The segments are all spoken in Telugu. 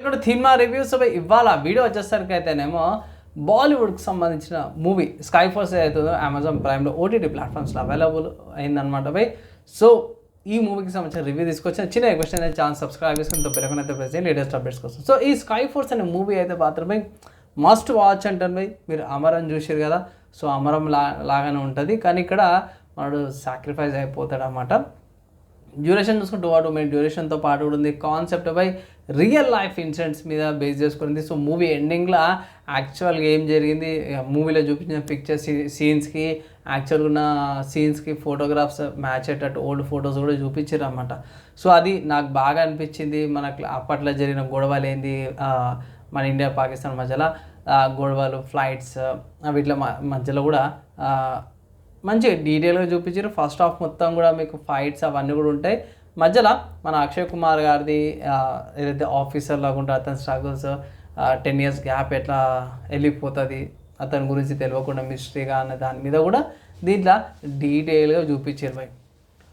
ఇక్కడ సినిమా రివ్యూస్ ఇవాళ వీడియో వచ్చేసరికి అయితేనేమో బాలీవుడ్కి సంబంధించిన మూవీ స్కై ఫోర్స్ అవుతుందో అమెజాన్ ప్రైమ్లో ఓటీటీ ప్లాట్ఫామ్స్లో అవైలబుల్ అయిందనమాట బై సో ఈ మూవీకి సంబంధించిన రివ్యూ తీసుకొచ్చిన చిన్న క్వశ్చన్ అయితే ఛానల్ సబ్స్క్రైబ్ చేసుకుని పిల్లకొని అయితే ప్రెస్ లేటెస్ట్ అప్డేట్స్ కోసం. సో ఈ స్కై ఫోర్స్ అనే మూవీ అయితే మాత్రమే మస్ట్ వాచ్ అంటారు బై మీరు అమరం చూసారు కదా? సో అమరం లా లాగానే ఉంటుంది. కానీ ఇక్కడ వాడు సాక్రిఫైస్ అయిపోతాడు అన్నమాట డ్యూరేషన్ చూసుకుంటే టూ ఆర్ టూ మినిట్ డ్యూరేషన్తో పాటు కూడా ఉంది. Concept by real life incidents మీద బేస్ చేసుకుంది సో మూవీ ఎండింగ్లో యాక్చువల్గా ఏం జరిగింది? మూవీలో చూపించిన పిక్చర్స్ సీన్స్కి యాక్చువల్గా ఉన్న సీన్స్కి ఫోటోగ్రాఫ్స్ మ్యాచ్ అయ్యేటట్టు ఓల్డ్ ఫొటోస్ కూడా చూపించారు అనమాట సో అది నాకు బాగా అనిపించింది. మనకు అప్పట్లో జరిగిన గొడవలు ఏంది? మన ఇండియా పాకిస్తాన్ మధ్యలో గొడవలు ఫ్లైట్స్ వీటిలో మ- మధ్యలో కూడా మంచిగా డీటెయిల్గా చూపించారు. ఫస్ట్ హాఫ్ మొత్తం కూడా మీకు ఫైట్స్ అవన్నీ కూడా ఉంటాయి. మధ్యలో మన అక్షయ్ కుమార్ గారిది ఏదైతే ఆఫీసర్ లాగా అతని స్ట్రగుల్స్ టెన్ ఇయర్స్ గ్యాప్ ఎట్లా వెళ్ళిపోతుంది అతని గురించి తెలియకుండా మిస్టరీగా అనే దాని మీద కూడా దీంట్లో డీటెయిల్గా చూపించారు బై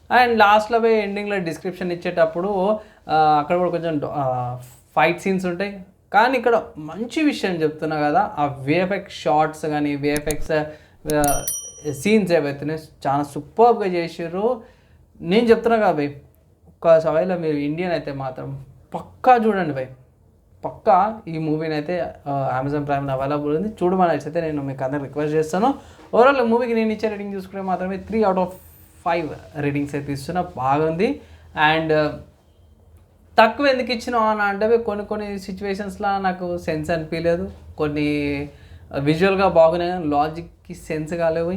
అండ్ లాస్ట్లో పోయి ఎండింగ్లో డిస్క్రిప్షన్ ఇచ్చేటప్పుడు అక్కడ కూడా కొంచెం ఫైట్ సీన్స్ ఉంటాయి. కానీ ఇక్కడ మంచి విషయం చెప్తున్నా కదా ఆ విఎఫ్ఎక్స్ షార్ట్స్ కానీ విఎఫ్ఎక్స్ సీన్స్ ఏవైతున్నాయి చాలా సూపర్గా చేసారు నేను చెప్తున్నా కదా భయ్ ఒక్క సవాయిలో మీరు ఇండియన్ అయితే మాత్రం పక్కా చూడండి భయ్ పక్కా ఈ మూవీని అయితే అమెజాన్ ప్రైమ్లో అవైలబుల్ ఉంది. చూడమని అయితే నేను మీకు అందరికి రిక్వెస్ట్ చేస్తాను. ఓవరాల్ మూవీకి నేను ఇచ్చే రేటింగ్ చూసుకుంటే మాత్రమే three out of five ratings అయితే ఇస్తున్నా. బాగుంది. అండ్ తక్కువ ఎందుకు ఇచ్చినావు అని అంటే కొన్ని కొన్ని సిచ్యువేషన్స్లో నాకు సెన్స్ అనిపించలేదు కొన్ని విజువల్గా బాగున్నాయి కానీ లాజిక్కి సెన్స్ కాలేవు.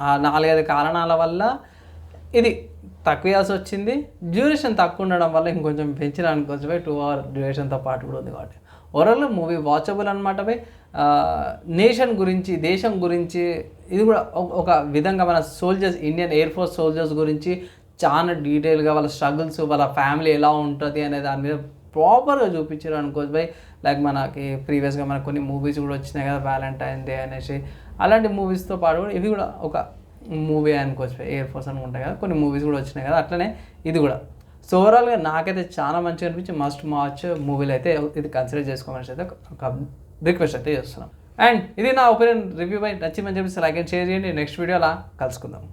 ఆ నాలుగైదు కారణాల వల్ల ఇది తక్కువ వచ్చింది డ్యూరేషన్ తక్కువ ఉండడం వల్ల ఇంకొంచెం పెంచిన కొంచెం టూ అవర్ డ్యూరేషన్తో పాటు కూడా ఉంది కాబట్టి. ఓవరాల్ మూవీ వాచబుల్ అనమాట బై. నేషన్ గురించి దేశం గురించి ఇది కూడా ఒక- ఒక విధంగా మన soldiers Indian Air Force soldiers గురించి చాలా డీటెయిల్గా వాళ్ళ స్ట్రగుల్స్ వాళ్ళ ఫ్యామిలీ ఎలా ఉంటుంది అనే దాని మీద ప్రాపర్గా చూపించారు అనుకోవచ్చు బై లైక్ మనకి ప్రీవియస్గా మనకు కొన్ని మూవీస్ కూడా వచ్చినాయి కదా వ్యాలంటైన్ డే అనేసి. అలాంటి మూవీస్తో పాటు కూడా ఇవి కూడా ఒక మూవీ అనుకోవచ్చు ఎయిర్ ఫోర్స్ అని ఉంటాయి కదా కొన్ని మూవీస్ కూడా వచ్చినాయి కదా అట్లనే ఇది కూడా. సో ఓవరాల్గా నాకైతే చాలా మంచిగా అనిపించి మస్ట్ వాచ్ మూవీలు అయితే ఇది కన్సిడర్ చేసుకోమని అయితే ఒక రిక్వెస్ట్ అయితే చేస్తున్నాం. అండ్ ఇది నా ఒపీనియన్ రివ్యూ బై నచ్చిందని చెప్పేసి లైక్ అండ్ షేర్ చేయండి. నెక్స్ట్ వీడియోలా కలుసుకుందాం.